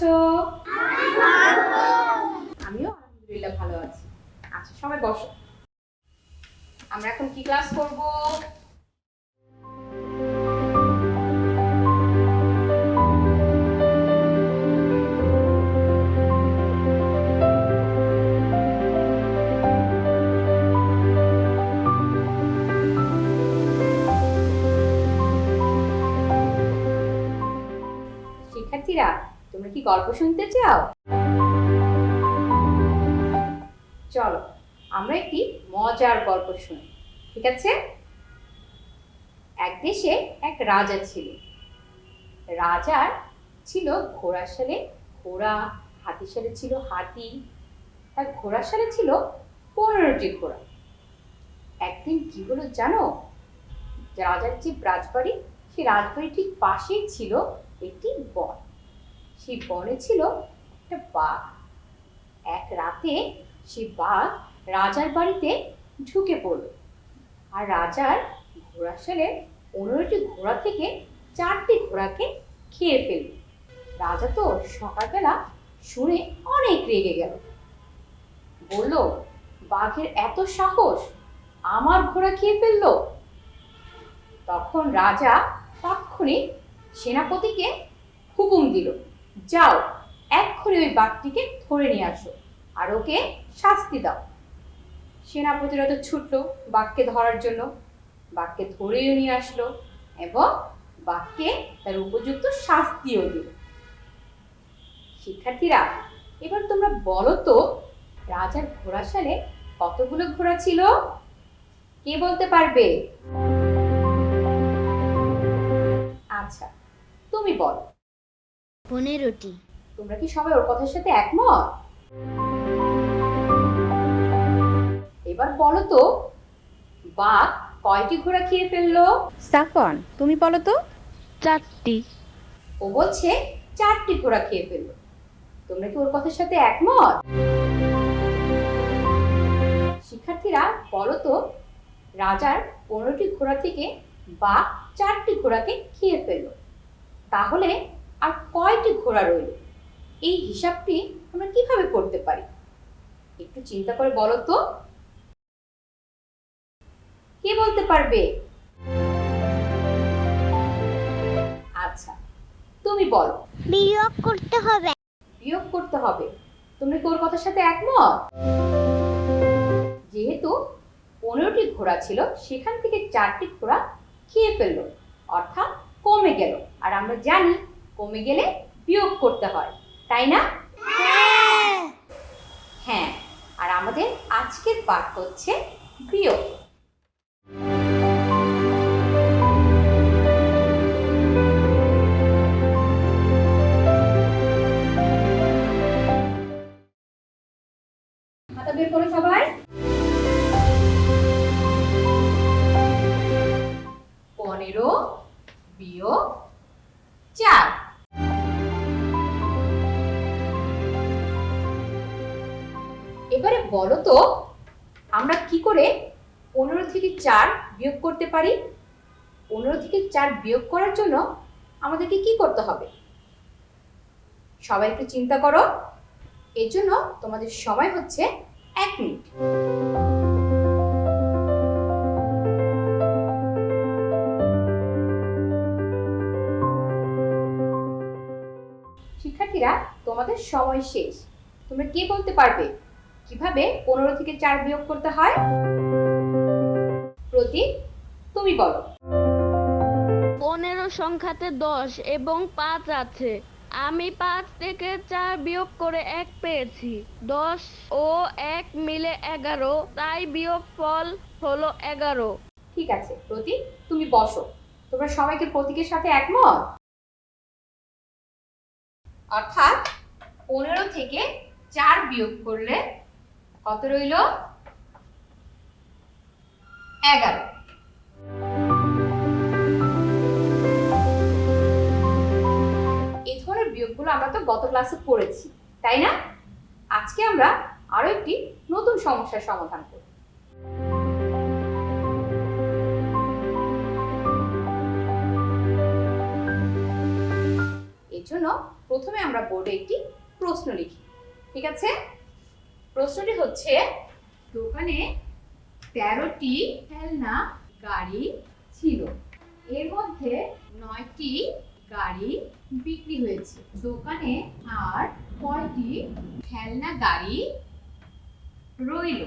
আছো? আমিও আলহামদুলিল্লাহ ভালো আছি। আচ্ছা সবাই বসো। কি গল্প শুনতে চাও? চলো, আমরা একটি মজার গল্প শুনি, ঠিক আছে? এক দেশে এক রাজা ছিল। রাজার ছিল ঘোড়ার সালে ঘোড়া হাতির সালে ছিল হাতি, আর ঘোড়ার সালে ছিল পনেরোটি ঘোড়া। একদিন কি হলো জানো? রাজার যে রাজবাড়ি সেই রাজবাড়ির ঠিক পাশেই ছিল একটি বন সেই বনে ছিল একটা বাঘ, এক রাতে সেই বাঘ রাজার বাড়িতে ঢুকে পড়ল। আর রাজার ঘোড়া সেলে পনেরোটি ঘোড়া থেকে চারটি ঘোড়াকে খেয়ে ফেলল। রাজা তো সকালবেলা শুনে অনেক রেগে গেল। বলল, বাঘের এত সাহস, আমার ঘোড়া খেয়ে ফেলল? তখন রাজা তক্ষুনি সেনাপতিকে হুকুম দিল। যাও, এক্ষুনি ওই বাঘটিকে ধরে নিয়ে আসো আর ওকে শাস্তি দাও। সেনাপতিরা তো ছুটলো বাঘকে ধরার জন্য। বাঘকে ধরেও নিয়ে আসলো এবং বাঘকে তার উপযুক্ত শাস্তিও দিল। শিক্ষার্থীরা, এবার তোমরা বলো তো, রাজার ঘোড়া সালে কতগুলো ঘোড়া ছিল? কে বলতে পারবে? আচ্ছা তুমি বলো। পনেরোটি তোমরা কি সবাই ওর কথার সাথে একমত? এবার বলো তো বাঘ কয়টি ঘোড়া খেয়ে ফেলল? সাফন তুমি বলো তো। চারটি। ও বলছে চারটি ঘোড়া খেয়ে ফেলল। তোমরা কি ওর কথার সাথে একমত? শিক্ষার্থীরা বলো তো রাজার পনেরোটি ঘোড়া থেকে বাঘ চারটি ঘোড়াকে খেয়ে ফেলল। তাহলে আর কয়টি ঘোড়া রইল? এই হিসাবটি আমরা কীভাবে করতে পারি? একটু চিন্তা করে বলো তো। কে বলতে পারবে? আচ্ছা তুমি বলো। বিয়োগ করতে হবে। বিয়োগ করতে হবে। তুমি ওর কথার সাথে একমত? যেহেতু পনেরোটি ঘোড়া ছিল সেখান থেকে চারটি ঘোড়া খেয়ে ফেলল অর্থাৎ কমে গেল। আর আমরা জানি কমে গেলে বিয়োগ করতে হয় তাই না? হ্যাঁ। আর আমাদের আজকের পাঠ হচ্ছে বিয়োগ। এবারে বলো তো, আমরা কি করে পনেরো থেকে চার বিয়োগ করতে পারি? পনেরো থেকে চার বিয়োগ করার জন্য আমাদেরকে কি করতে হবে? সবাই একটু চিন্তা করো। এর জন্য তোমাদের সময় হচ্ছে এক মিনিট। শিক্ষার্থীরা, তোমাদের সময় শেষ। তোমরা কে বলতে পারবে? কীভাবে পনেরো থেকে চার বিয়োগ করতে হয়? প্রতীক তুমি বলো। পনেরো সংখ্যাতে দশ এবং পাঁচ আছে। আমি পাঁচ থেকে চার বিয়োগ করে এক পেয়েছি। দশ ও এক মিলে এগারো তাই বিয়োগ ফল হলো এগারো। ঠিক আছে প্রতীক তুমি বসো। তোমরা সবাইকে প্রতীকের সাথে একমত? অর্থাৎ পনেরো থেকে চার বিয়োগ করলে কত রইল? এগারো। এই ধরনের বিয়োগগুলো আমরা তো গত ক্লাসে পড়েছি, তাই না? আজকে আমরা আরও একটি নতুন সমস্যার সমাধান করব। এর জন্য প্রথমে আমরা বোর্ডে একটি প্রশ্ন লিখি, ঠিক আছে? প্রশ্নটি হচ্ছে, দোকানে তেরোটি খেলনা গাড়ি ছিল। এর মধ্যে নয়টি গাড়ি বিক্রি হয়েছে। দোকানে আর কয়টি খেলনা গাড়ি রইল?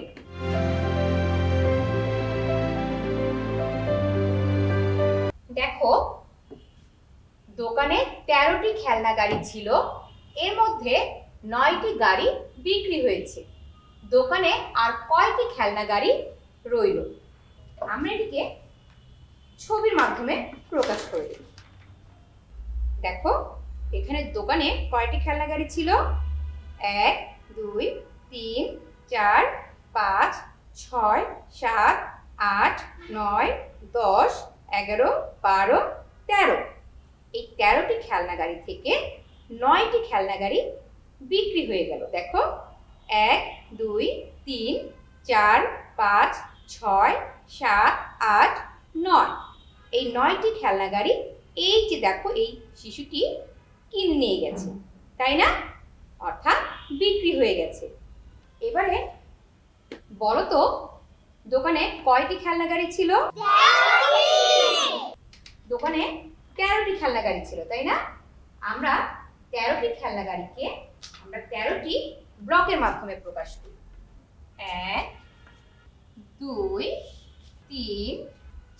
দেখো, দোকানে তেরোটি খেলনা গাড়ি ছিল, এর মধ্যে নয়টি গাড়ি বিক্রি হয়েছে। দোকানে আর কয়টি খেলনা গাড়ি রইল? আমরা এটিকে ছবির মাধ্যমে প্রকাশ করে দেখো, এখানে দোকানে কয়টি খেলনা গাড়ি ছিল? এক, দুই, তিন, চার, পাঁচ, ছয়, সাত, আট, নয়, দশ, এগারো, বারো, তেরো। এই তেরোটি খেলনা গাড়ি থেকে নয়টি খেলনা গাড়ি বিক্রি হয়ে গেল। দেখো এক, দুই, তিন, চার, পাঁচ, ছয়, সাত, আট, নয়। এই নয়টি খেলনা গাড়ি এই যে দেখো, এই শিশুটি কিনে নিয়ে গেছে, তাই না? অর্থাৎ বিক্রি হয়ে গেছে। এবারে বলো তো, দোকানে কয়টি খেলনা গাড়ি ছিল? দোকানে তেরোটি খেলনা গাড়ি ছিল, তাই না? আমরা তেরোটি খেলনা গাড়িকে আমরা তেরোটি ব্লকের মাধ্যমে প্রকাশ করি। এক, দুই, তিন,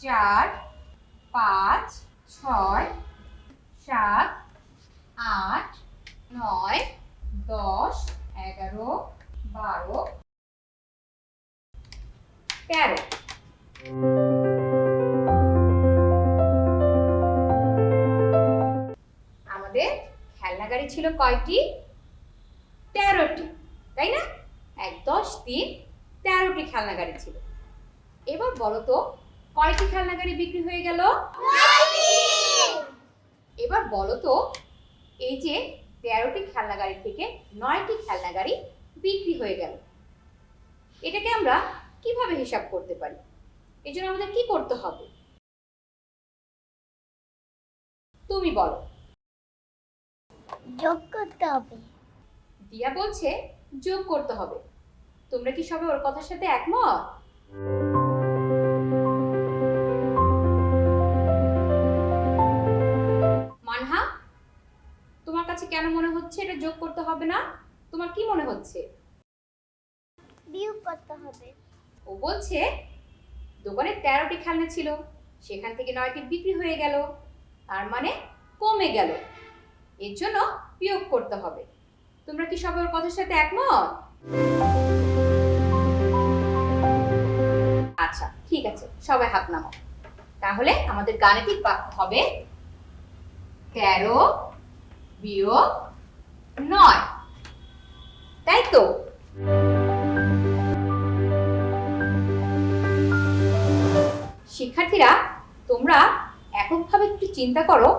চার, পাঁচ, ছয়, সাত, আট, নয়, দশ, এগারো, বারো, তেরো। আমাদের খেলনা গাড়ি ছিল কয়টি? তেরোটি তাই না? এক দশ তিন তেরোটি খেলনা গাড়ি ছিল। এবার বলো তো কয়টি খেলনা গাড়ি বিক্রি হয়ে গেল? এবার বলো তো এই যে তেরোটি খেলনা গাড়ি থেকে নয়টি খেলনা গাড়ি বিক্রি হয়ে গেল। এটাকে আমরা কীভাবে হিসাব করতে পারি? এই জন্য আমাদের কি করতে হবে? তুমি বলো। যোগ করতে হবে। দিয়া বলছে যোগ করতে হবে। তোমরা কি সবাই ওর কথার সাথে একমত? মানহা তোমার কাছে কেন মনে হচ্ছে এটা যোগ করতে হবে না? তোমার কি মনে হচ্ছে? বিয়োগ করতে হবে। ও বলছে দোকানে তেরোটি খেলনা ছিল সেখান থেকে নয়টি বিক্রি হয়ে গেল তার মানে কমে গেল। এর জন্য বিয়োগ করতে হবে। তোমরা কি সবাই ওর কথার সাথে একমত? আচ্ছা ঠিক আছে, সবাই হাত নামাও। তাহলে আমাদের গাণিতিক বাক্য হবে তেরো বিয়োগ নয়। তাই তো? শিক্ষার্থীরা, তোমরা এককভাবে একটু চিন্তা করো,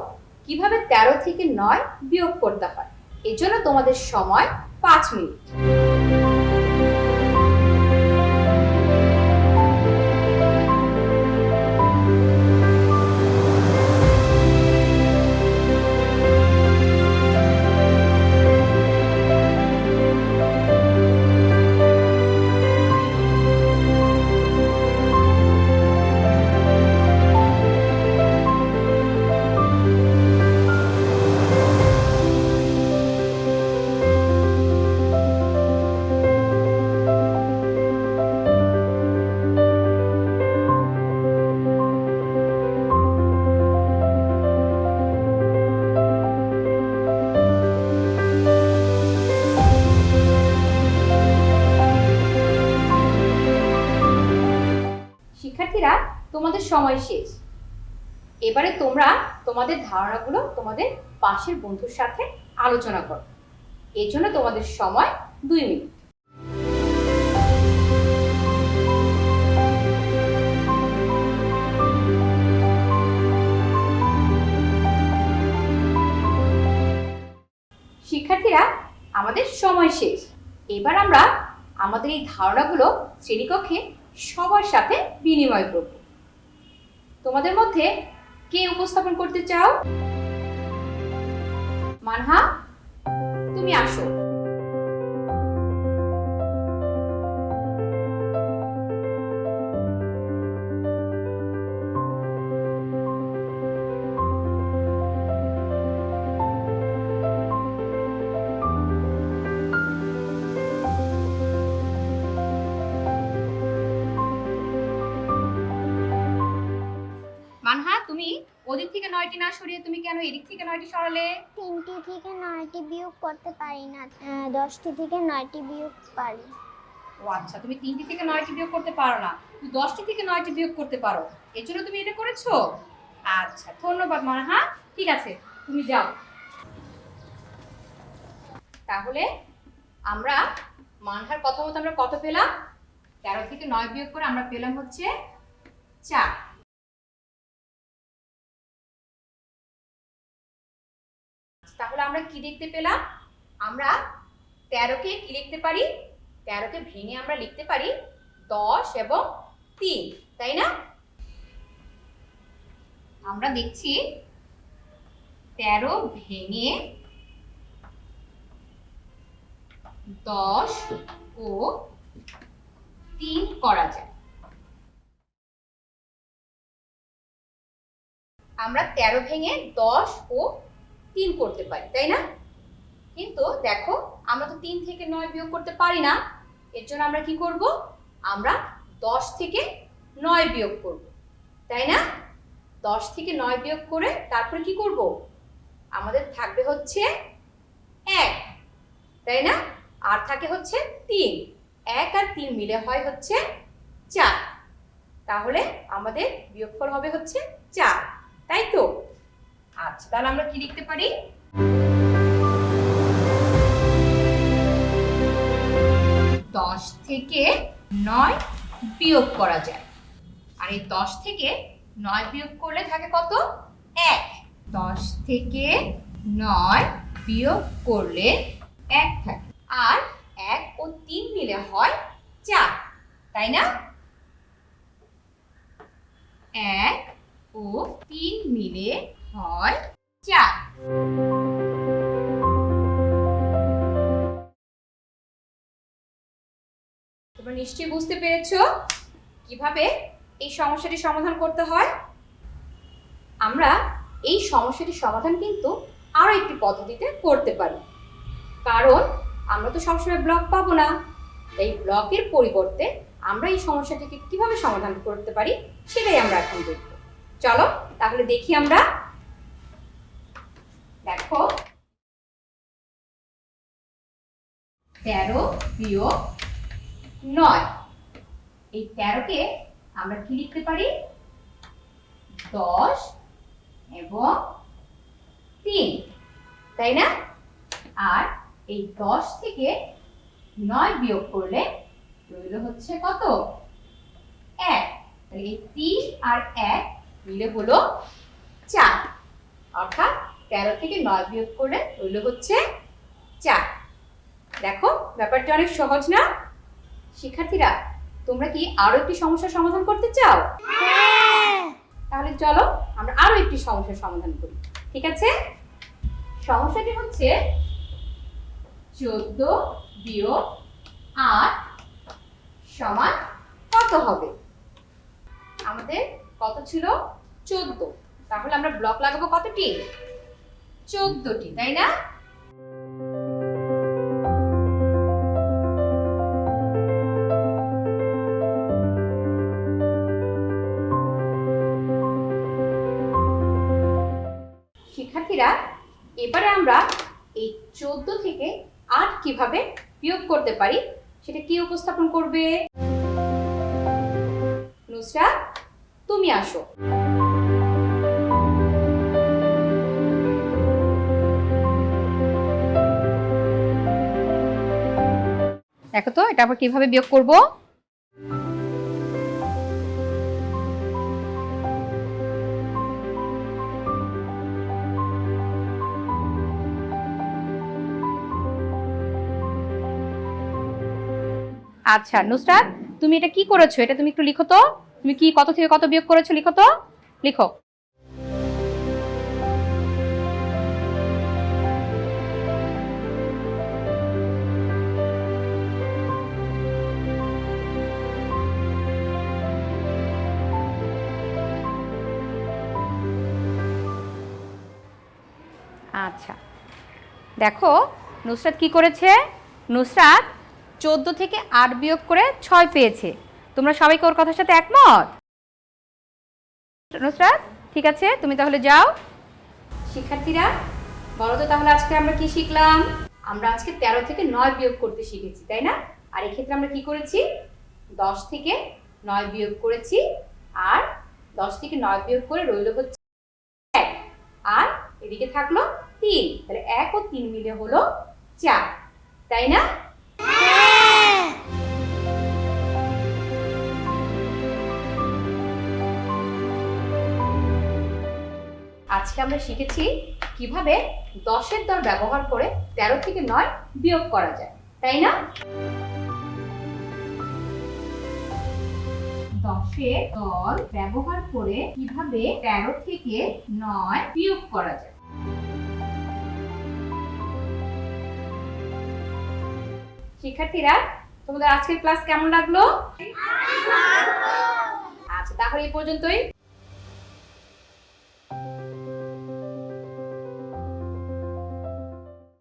কীভাবে তেরো থেকে নয় বিয়োগ করতে হয়। এর জন্য তোমাদের সময় পাঁচ মিনিট। তোমাদের ধারণাগুলো তোমাদের পাশের বন্ধুর সাথে আলোচনা করো। এর জন্য তোমাদের সময় দুই মিনিট। শিক্ষার্থীরা, আমাদের সময় শেষ। এবার আমরা আমাদের এই ধারণাগুলো শ্রেণীকক্ষে সবার সাথে বিনিময় করব। তোমাদের মধ্যে কে উপস্থাপন করতে চাও? মানহা তুমি আসো। সরিয়ে তুমি কেন এদিক থেকে নয়টি সরালে? তিনটি থেকে নয়টি বিয়োগ করতে পারি না। দশটি থেকে নয়টি বিয়োগ পারি। ও আচ্ছা তুমি তিনটি থেকে নয়টি বিয়োগ করতে পারো না। তুমি দশটি থেকে নয়টি বিয়োগ করতে পারো। এর জন্য তুমি এটা করেছ? আচ্ছা ধন্যবাদ মানহা ঠিক আছে তুমি যাও। তাহলে আমরা মানহার কথা মতো আমরা কত পেলাম? তেরো থেকে নয় বিয়োগ করে আমরা পেলাম হচ্ছে চার। তাহলে আমরা কি দেখতে পেলাম? আমরা তেরোকে কি লিখতে পারি? তেরোকে ভেঙে আমরা লিখতে পারি দশ এবং তিন, তাই না? আমরা দেখছি তেরো ভেঙে দশ ও তিন করা যায়। আমরা তেরো ভেঙে দশ ও তিন করতে পারি, তাই না? কিন্তু দেখো, আমরা তো তিন থেকে নয় বিয়োগ করতে পারি না, এর জন্য আমরা কি করব? আমরা দশ থেকে নয় বিয়োগ করব, তাই না? দশ থেকে নয় বিয়োগ করে তারপরে কি করব? আমাদের থাকবে হচ্ছে এক, তাই না? আর থাকে হচ্ছে তিন, এক আর তিন মিলে হয় হচ্ছে চার, তাহলে আমাদের বিয়োগফল হবে হচ্ছে চার, তাই তো? আচ্ছা তাহলে আমরা কি লিখতে পারি? দশ থেকে নয় বিয়োগ করা যায়। আর এই দশ থেকে নয় বিয়োগ করলে থাকে কত? এক। দশ থেকে নয় বিয়োগ করলে এক থাকে। আর এক ও তিন মিলে হয় চার, তাই না? এক ও তিন মিলে হয় চার। তোমরা নিশ্চয়ই বুঝতে পেরেছ কীভাবে এই সমস্যাটি সমাধান করতে হয়? আমরা এই সমস্যাটির সমাধান কিন্তু আরও একটি পদ্ধতিতে করতে পারি। কারণ আমরা তো সবসময় ব্লক পাবো না। তাই ব্লকের পরিবর্তে আমরা এই সমস্যাটিকে কীভাবে সমাধান করতে পারি সেটাই আমরা এখন দেখব। চলো তাহলে দেখি আমরা দেখো। তেরো বিয়োগ নয়। এই তেরোকে আমরা কি লিখতে পারি? দশ এবং তিন, তাই না? আর এই দশ থেকে নয় বিয়োগ করলে রইল হচ্ছে কত? এক। তাহলে এই তিন আর এক মিলে হলো চার। অর্থাৎ তেরো থেকে নয় বিয়োগ করলে রইল হচ্ছে চার। দেখো ব্যাপারটা অনেক সহজ না? শিক্ষার্থীরা তোমরা কি আরও একটি সমস্যার সমাধান করতে চাও? তাহলে চলো আমরা আরও একটি সমস্যার সমাধান করি। ঠিক আছে? সমস্যাটি হচ্ছে চোদ্দ বিয়োগ আট সমান কত হবে? আমাদের কত ছিল? চোদ্দ। তাহলে আমরা ব্লক লাগাবো কতটি? চোদ্দটি, তাই না? শিক্ষার্থীরা, এবারে আমরা এই চোদ্দ থেকে আট কীভাবে বিয়োগ করতে পারি, সেটা কি উপস্থাপন করবে? নুসরা তুমি আসো। দেখো তো, এটা আবার কীভাবে বিয়োগ করব? আচ্ছা নুসরাত, তুমি এটা কি করেছ? এটা তুমি একটু লিখো তো। তুমি কি কত থেকে কত বিয়োগ করেছ, লিখো তো? লিখো। দেখো, নুসরাত কি করেছে? নুসরাত চোদ্দ থেকে আট বিয়োগ করে ছয় পেয়েছে। তোমরা সবাই ওর কথার সাথে একমত? নুসরাত, ঠিক আছে, তুমি তাহলে যাও। শিক্ষার্থীরা, বলো তো তাহলে আজকে আমরা কি শিখলাম? আমরা আজকে তেরো থেকে নয় বিয়োগ করতে শিখেছি, তাই না? আর এক্ষেত্রে আমরা কি করেছি? দশ থেকে নয় বিয়োগ করেছি, আর দশ থেকে নয় বিয়োগ করে রইল হচ্ছে আর এদিকে থাকল তিন। তাহলে এক ও তিন মিলে হলো চার। তাই না? আজকে আমরা শিখেছি কীভাবে দশের দর ব্যবহার করে তেরো থেকে নয় বিয়োগ করা যায়। তাই না? দশের দর ব্যবহার করে কীভাবে তেরো থেকে নয় বিয়োগ করা যায়। শিক্ষার্থীরা, তোমাদের আজকের ক্লাস কেমন লাগল? আচ্ছা তাহলে এই পর্যন্তই।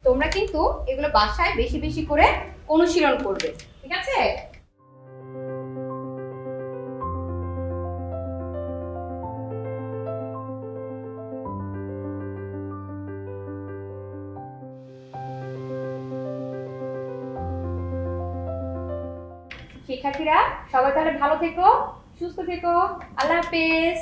তোমরা কিন্তু এগুলো বাসায় বেশি বেশি করে অনুশীলন করবে, ঠিক আছে? শিক্ষার্থীরা সবাই তাহলে ভালো থেকো সুস্থ থেকো আল্লাহ হাফেজ।